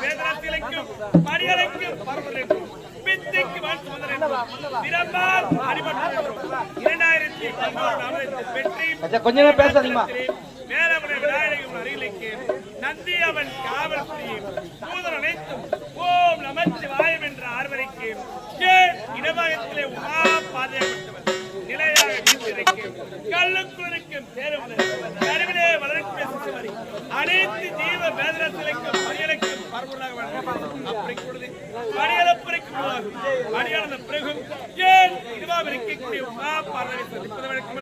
வேதனத்திலைக்கும் மணிகளுக்கும் பரவலைக்கும் பித்திக்கு வாழ்த்துவதற்கும் விரம்பால் அடிபட்டு இரண்டாயிரத்தி பதினோரு நாமத்தை பெற்றி அச்சா, கொஞ்ச நேரம் பேசாதீங்கம்மா வேலவனை விநாயகம் அருகிலைக்கு நந்தி அவன் காவல் புரியும் தூதர் அனைத்தும் ஓம் நமச்சிவாயம் என்ற ஆர்வரைக்கு ஏன் இடபாகத்திலே உமா பாதையப்பட்டவர் நிலையாக சேருவதற்கு கருவிலே வழங்குகிறது அப்படி பிறகும் ஏன் இதுவாக இருக்கக்கூடிய உமா பார்வை